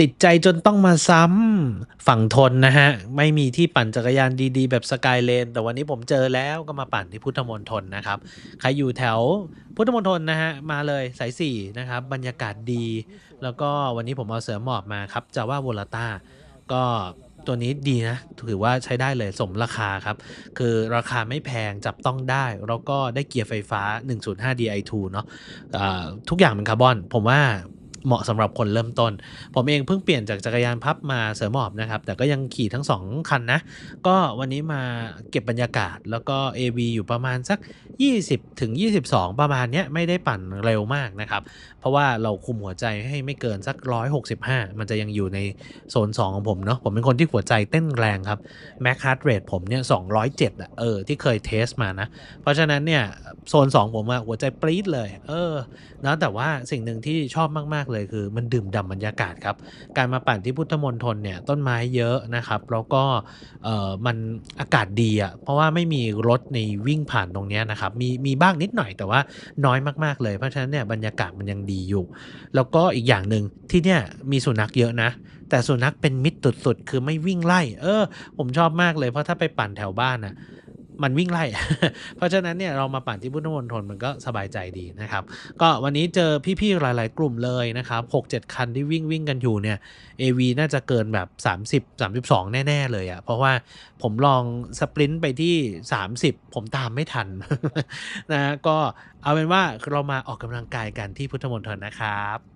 ติดใจจนต้องมาซ้ำฝั่งทนนะฮะ ไม่มีที่ปั่นจักรยานดีๆ แบบสกายเลน แต่วันนี้ผมเจอแล้วก็มาปั่นที่พุทธมณฑลนะครับ ใครอยู่แถวพุทธมณฑลนะฮะ มาเลยสายสี่นะครับ บรรยากาศดี แล้วก็วันนี้ผมเอาเสือหมอบมาครับจาว่าโวลต้าก็ตัวนี้ดีนะ ถือว่าใช้ได้เลยสมราคาครับ คือราคาไม่แพงจับต้องได้ แล้วก็ได้เกียร์ไฟฟ้า105 Di2 เนาะอ่าทุกอย่างเป็นคาร์บอน ผมว่า เหมาะสำหรับคนเริ่มต้น ผมเองเพิ่งเปลี่ยนจากจักรยานพับมาเสือหมอบนะครับ แต่ก็ยังขี่ทั้ง 2 คันนะ ก็วันนี้มาเก็บบรรยากาศแล้วก็ AV อยู่ประมาณสัก 20ถึง22 ประมาณเนี้ยไม่ได้ปั่นเร็วมากนะครับ เพราะว่าเราคุมหัวใจให้ไม่เกินสัก 165 มันจะยังอยู่ในโซน 2 ของผมเนาะผมเป็นคนที่หัวใจเต้นแรงครับ Mac Heart Rate ผมเนี่ย207อะเออที่เคยเทสมานะ เพราะฉะนั้นเนี่ยโซน 2 ผมอะหัวใจปรี๊ดเลย เออนะแต่ว่าสิ่งหนึ่งที่ชอบมากๆเลยคือมันดื่มด่ำบรรยากาศครับ การมาปั่นที่พุทธมณฑลเนี่ยต้นไม้เยอะนะครับ แล้วก็เออมันอากาศดีอะ่ะเพราะว่าไม่มีรถในวิ่งผ่านตรงนี้นะครับมีมีบ้างนิดหน่อยแต่ว่าน้อยมากๆ เลยเพราะฉะนั้นเนี่ยบรรยากาศมันยังดีอยู่ แล้วก็อีกอย่างหนึ่งที่เนี่ยมีสุนัขเยอะนะแต่สุนัขเป็นมิตรสุดๆ คือไม่วิ่งไล่ เออ ผมชอบมากเลยเพราะถ้าไปปั่นแถวบ้านน่ะ มันวิ่งไล่ เพราะฉะนั้นเนี่ยเรามาปั่นที่พุทธมณฑลมันก็สบายใจดีนะครับ ก็วันนี้เจอพี่ๆหลาย ๆ กลุ่มเลยนะครับ6-7คันที่วิ่งวิ่งกันอยู่เนี่ย AV น่าจะเกินแบบ 30 32 แน่ ๆ เลยอะ่ะ เพราะว่าผมลองสปรินต์ไปที่ 30 ผมตามไม่ทันนะก็เอาเป็นว่าเรามาออกกำลังกายกันที่พุทธมณฑลนะครับ